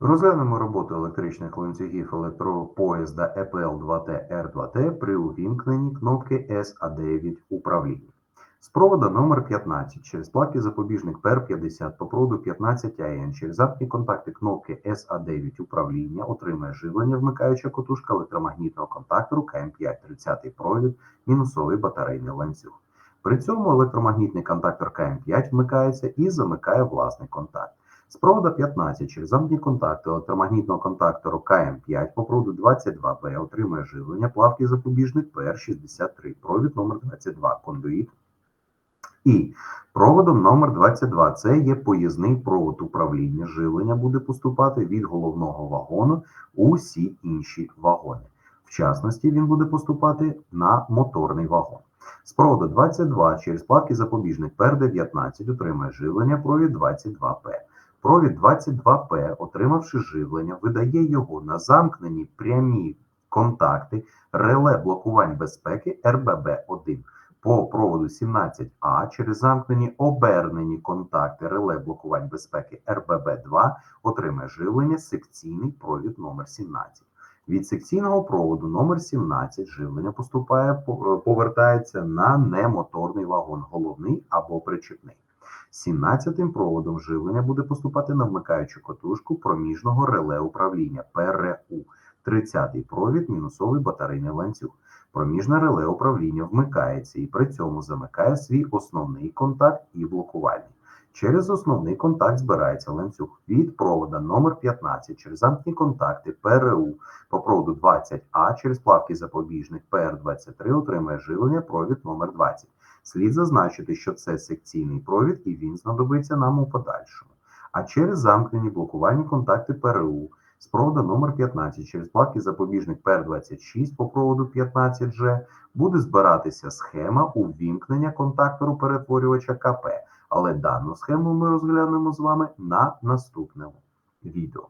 Розглянемо роботу електричних ланцюгів електропоїзда E ЕПЛ-2Т Р2Т при увімкненні кнопки SA9 управління. З провода номер 15 через плавкий запобіжник ПР50 по проводу 15 АН через замкні контакти кнопки SA9 управління отримає живлення вмикаюча котушка електромагнітного контактору КМ5 30 провід мінусовий батарейний ланцюг. При цьому електромагнітний контактор КМ5 вмикається і замикає власний контакт. З провода 15 через замкні контакти електромагнітного контактору КМ5 по проводу 22Б отримує живлення плавкий запобіжник ПР63, провід номер 22, кондуїт. І проводом номер 22 це є поїзний провод управління. Живлення буде поступати від головного вагону у всі інші вагони. В частності він буде поступати на моторний вагон. З проводу 22 через плавкий запобіжник ПР19 отримає живлення провід 22П. Провід 22П, отримавши живлення, видає його на замкнені прямі контакти реле блокувань безпеки РББ1 по проводу 17А через замкнені обернені контакти реле блокувань безпеки РББ2 отримає живлення секційний провід номер 17. Від секційного проводу номер 17 живлення поступає, повертається на немоторний вагон, головний або причепний. 17 проводом живлення буде поступати на вмикаючу котушку проміжного реле управління ПРУ. 30 провід мінусовий батарейний ланцюг. Проміжне реле управління вмикається і при цьому замикає свій основний контакт і блокувальний. Через основний контакт збирається ланцюг від провода номер 15 через замкні контакти ПРУ по проводу 20А через плавкий запобіжник ПР23 отримає живлення провід номер 20. Слід зазначити, що це секційний провід і він знадобиться нам у подальшому. А через замкнені блокувальні контакти ПРУ з проводу номер 15 через плавкий запобіжник ПР26 по проводу 15G буде збиратися схема увімкнення контактору перетворювача КП, але дану схему ми розглянемо з вами на наступному відео.